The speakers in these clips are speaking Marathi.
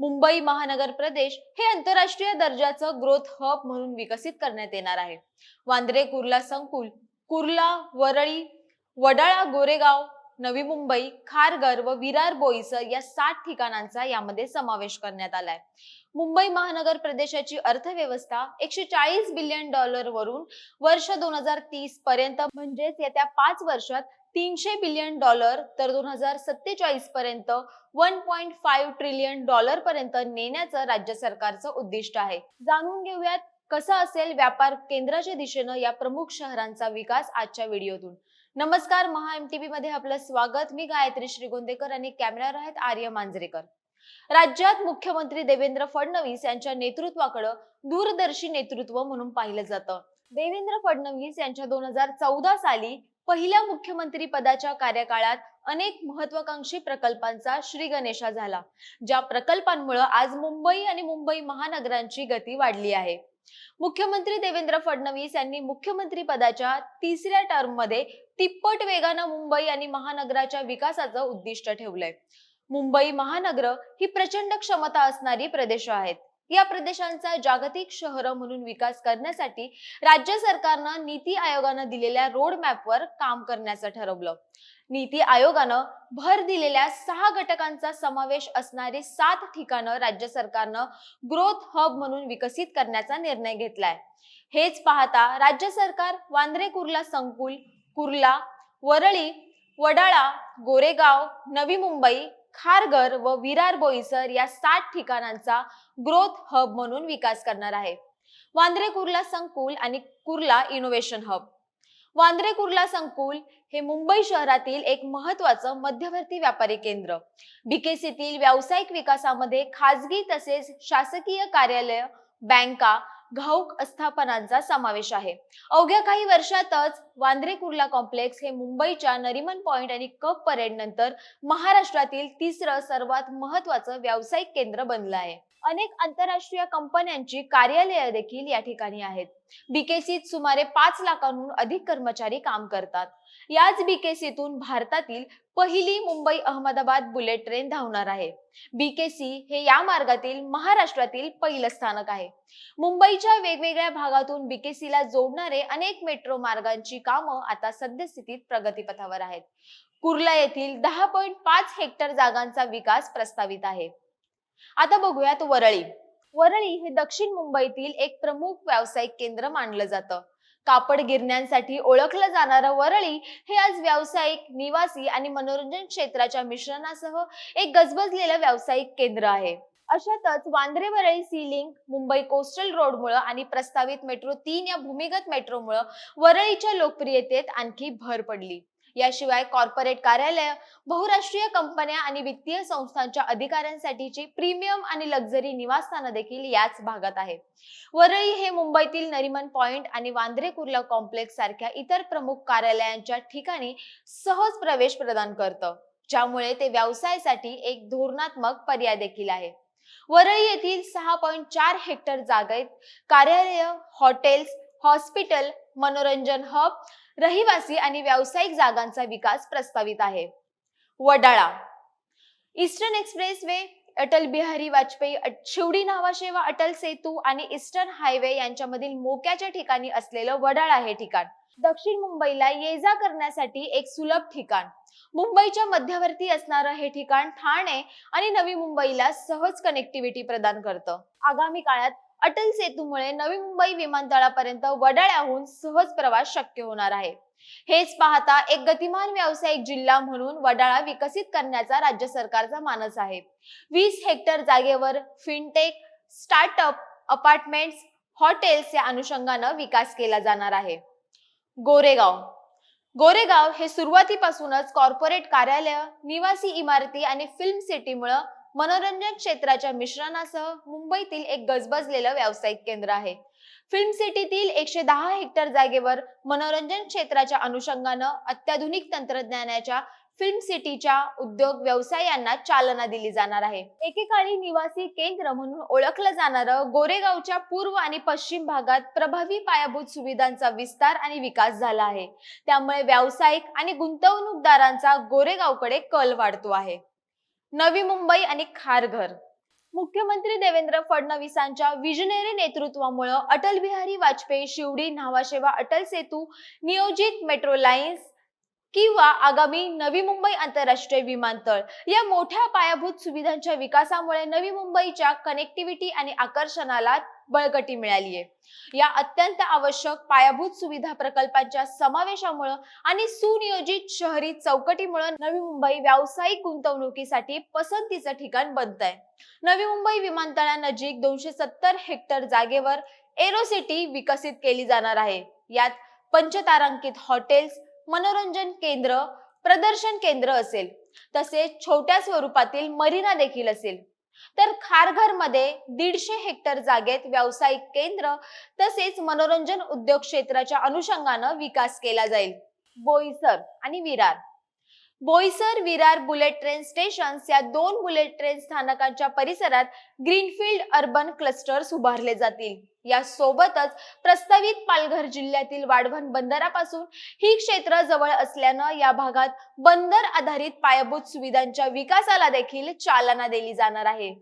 मुंबई महानगर प्रदेश हे आंतरराष्ट्रीय दर्जाचं ग्रोथ हब म्हणून विकसित करण्यात येणार आहे. वांद्रे कुर्ला संकुल कुर्ला वरळी वडाळा गोरेगाव नवी मुंबई खारघर व विरार बोईसर या सात ठिकाणांचा यामध्ये समावेश करण्यात आलाय. मुंबई महानगर प्रदेशाची अर्थव्यवस्था एकशे चाळीस बिलियन डॉलर वरून वर्ष दोन हजार तीस पर्यंत म्हणजेच येत्या पाच वर्षात तीनशे बिलियन डॉलर तर दोन हजार सत्तेचाळीस पर्यंत one point five trillion dollar पर्यंत नेण्याचं राज्य सरकारचं उद्दिष्ट आहे. जाणून घेऊयात कसा असेल व्यापार केंद्राच्या दिशेनं या प्रमुख शहरांचा विकास आजच्या व्हिडिओतून. नमस्कार महा एमटीबी मध्ये आपलं स्वागत. मी गायत्री श्रीगोंदेकर आणि कॅमेरावर आहेत आर्य मांजरेकर. राज्यात मुख्यमंत्री देवेंद्र फडणवीस यांच्या नेतृत्वाकडं दूरदर्शी नेतृत्व म्हणून पाहिलं जातं. देवेंद्र फडणवीस यांच्या दोन हजार चौदा साली पहिल्या मुख्यमंत्री पदाच्या कार्यकाळात अनेक महत्वाकांक्षी प्रकल्पांचा श्री गणेशा झाला ज्या प्रकल्पांमुळे आज मुंबई आणि मुंबई महानगरांची गती वाढली आहे. मुख्यमंत्री देवेंद्र फडणवीस यांनी मुख्यमंत्री पदाच्या तिसऱ्या टर्ममध्ये तिप्पट वेगानं मुंबई आणि महानगराच्या विकासाचं उद्दिष्ट ठेवलंय. मुंबई महानगर ही प्रचंड क्षमता असणारी प्रदेश आहेत. या प्रदेशांचा जागतिक शहर म्हणून विकास करण्यासाठी राज्य सरकारनं नीती आयोगानं दिलेल्या रोड मॅपवर काम करण्याचं ठरवलं. नीती आयोगानं भर दिलेल्या सहा घटकांचा समावेश असणारी सात ठिकाणं राज्य सरकारनं ग्रोथ हब म्हणून विकसित करण्याचा निर्णय घेतलाय. हेच पाहता राज्य सरकार वांद्रे कुर्ला संकुल कुर्ला वरळी वडाळा गोरेगाव नवी मुंबई खारघर व विरार बोईसर या सात ठिकाणांचा ग्रोथ हब म्हणून विकास करणार आहे. वांद्रे कुर्ला संकुल आणि कुर्ला इनोव्हेशन हब. वांद्रे कुर्ला संकुल हे मुंबई शहरातील एक महत्वाचं मध्यवर्ती व्यापारी केंद्र. बीकेसीतील व्यावसायिक विकासामध्ये खाजगी तसेच शासकीय कार्यालय बँका घाऊक आस्थापनांचा समावेश आहे. अवघ्या काही वर्षातच वांद्रे कुर्ला कॉम्प्लेक्स हे मुंबईच्या नरिमन पॉइंट आणि कप परेड नंतर महाराष्ट्रातील तिसरं सर्वात महत्वाचं व्यावसायिक केंद्र बनलं आहे. अनेक आंतरराष्ट्रीय कंपन्यांची कार्यालय देखील या ठिकाणी आहेत. बीकेसीत सुमारे पाच लाखांहून अधिक कर्मचारी काम करतात. याच बीकेसीतून भारतातील पहिली मुंबई अहमदाबाद बुलेट ट्रेन धावणार आहे. बीकेसी हे या मार्गातील महाराष्ट्रातील पहिलं स्थानक आहे. मुंबईच्या वेगवेगळ्या भागातून बीकेसीला जोडणारे अनेक मेट्रो मार्गांची कामं आता सद्यस्थितीत प्रगतीपथावर आहेत. कुर्ला येथील दहा पॉईंट पाच हेक्टर जागांचा विकास प्रस्तावित आहे. आता बघूयात वरळी. वरळी हे दक्षिण मुंबईतील एक प्रमुख व्यावसायिक केंद्र मानलं जातं. कापड गिरण्यांसाठी ओळखलं जाणारं वरळी हे आज व्यावसायिक निवासी आणि मनोरंजन क्षेत्राच्या मिश्रणासह एक गजबजलेलं व्यावसायिक केंद्र आहे. अशातच Bandra Worli sea link Mumbai coastal रोडमुळं आणि प्रस्तावित मेट्रो तीन या भूमिगत मेट्रोमुळं वरळीच्या लोकप्रियतेत आणखी भर पडली. याशिवाय कॉर्पोरेट कार्यालय बहुराष्ट्रीय कंपन्या आणि वित्तीय संस्थांच्या अधिकाऱ्यांसाठीची प्रीमियम आणि लक्झरी निवासस्थानं देखील याच भागात आहे वरळी हे मुंबईतील नरिमन पॉइंट आणि वांद्रे कुर्ला कॉम्प्लेक्स सारख्या इतर प्रमुख कार्यालयांच्या ठिकाणी सहज प्रवेश प्रदान करतं ज्यामुळे ते व्यवसायासाठी एक धोरणात्मक पर्याय देखील आहे. वरळी येथील सहा पॉईंट चार हेक्टर जागेत कार्यालय हॉटेल्स हॉस्पिटल मनोरंजन हब रहिवासी आणि व्यावसायिक जागांचा विकास प्रस्तावित आहे. Wadala. Eastern expressway Atal Bihari Vajpayee Shivdi Nhava Sheva Atal Setu आणि ईस्टर्न हायवे यांच्यामधील मोक्याच्या ठिकाणी असलेलं वडाळा हे ठिकाण. दक्षिण मुंबईला ये जा करण्यासाठी एक सुलभ ठिकाण. मुंबईच्या मध्यवर्ती असणारं हे ठिकाण ठाणे आणि नवी मुंबईला सहज कनेक्टिव्हिटी प्रदान करतं. आगामी काळात अटल सेतूमुळे नवी मुंबई विमानतळापर्यंत वडाळ्याहून सहज प्रवास शक्य होणार आहे. हेच पाहता एक गतिमान व्यावसायिक जिल्हा म्हणून वडाळा विकसित करण्याचा राज्य सरकारचा मानस आहे. वीस हेक्टर जागेवर फिनटेक स्टार्टअप अपार्टमेंट्स हॉटेल्स या अनुषंगानं विकास केला जाणार आहे. गोरेगाव. गोरेगाव हे सुरुवातीपासूनच कॉर्पोरेट कार्यालय निवासी इमारती आणि फिल्म सिटीमुळं मनोरंजन क्षेत्राच्या मिश्रणासह मुंबईतील एक गजबजलेलं व्यावसायिक केंद्र आहे. फिल्म सिटीतील एकशे दहा हेक्टर जागेवर मनोरंजन क्षेत्राच्या अनुषंगानं अत्याधुनिक तंत्रज्ञानाच्या फिल्म सिटीच्या उद्योग व्यवसायांना चालना दिली जाणार आहे. एकेकाळी निवासी केंद्र म्हणून ओळखलं जाणारं गोरेगावच्या पूर्व आणि पश्चिम भागात प्रभावी पायाभूत सुविधांचा विस्तार आणि विकास झाला आहे. त्यामुळे व्यावसायिक आणि गुंतवणूकदारांचा गोरेगावकडे कल वाढतो आहे. नवी मुंबई आणि खारघर. मुख्यमंत्री देवेंद्र फडणवीसांच्या विजनेरी नेतृत्वामुळे अटल बिहारी वाजपेयी शिवडी न्हावाशेवा अटल सेतू नियोजित मेट्रो लाईन्स किंवा आगामी नवी मुंबई आंतरराष्ट्रीय विमानतळ या मोठ्या पायाभूत सुविधांच्या विकासामुळे नवी मुंबईच्या कनेक्टिव्हिटी आणि आकर्षणाला बळकटी मिळाली आहे या अत्यंत आवश्यक पायाभूत सुविधा प्रकल्पांच्या समावेशामुळे आणि सुनियोजित शहरी चौकटीमुळे नवी मुंबई व्यावसायिक गुंतवणुकीसाठी पसंतीचं ठिकाण बनत आहे नवी मुंबई विमानतळानजीक दोनशे सत्तर हेक्टर जागेवर एरोसिटी विकसित केली जाणार आहे. यात पंचतारांकित हॉटेल्स मनोरंजन केंद्र प्रदर्शन केंद्र असेल. तसेच छोट्या स्वरूपातील मरीना देखील असेल. तर खारघरमध्ये दीडशे हेक्टर जागेत व्यावसायिक केंद्र तसेच मनोरंजन उद्योग क्षेत्राच्या अनुषंगानं विकास केला जाईल. बोईसर आणि Virar. Boisar Virar bullet train stations या दोन बुलेट ट्रेन स्थानकांच्या परिसरात ग्रीनफील्ड अर्बन क्लस्टर्स उभारले जातील. या सोबतच प्रस्तावित पालघर जिल्ह्यातील वाढवण बंदरापासून ही क्षेत्र जवळ असल्यानं या भागात बंदर आधारित पायाभूत सुविधांच्या विकासाला देखील चालना दिली जाणार आहे.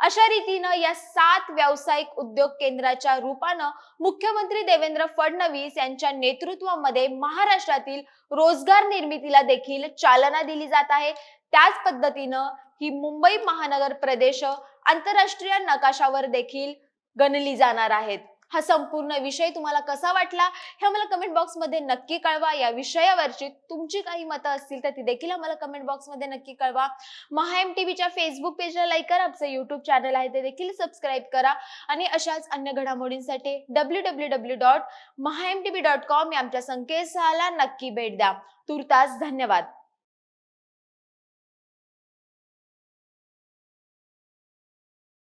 अशा रीतीनं या सात व्यावसायिक उद्योग केंद्राच्या रूपानं मुख्यमंत्री देवेंद्र फडणवीस यांच्या नेतृत्वामध्ये महाराष्ट्रातील रोजगार निर्मितीला देखील चालना दिली जात आहे. त्याच पद्धतीनं ही मुंबई महानगर प्रदेश आंतरराष्ट्रीय नकाशावर देखील गणली जाणार आहेत. हा संपूर्ण विषय तुम्हाला कसा वाटला हे आम्हाला कमेंट बॉक्समध्ये नक्की कळवा. या विषयावरची तुमची काही मतं असतील तर ती देखील आम्हाला कमेंट बॉक्समध्ये नक्की कळवा. महा एम टीव्हीच्या फेसबुक पेजला लाईक करा. आमचं युट्यूब चॅनल आहे ते देखील सबस्क्राईब करा. आणि अशाच अन्य घडामोडींसाठी W W W dot Maha M T dot com या आमच्या संकेतस्थळाला नक्की भेट द्या. तुर्तास धन्यवाद.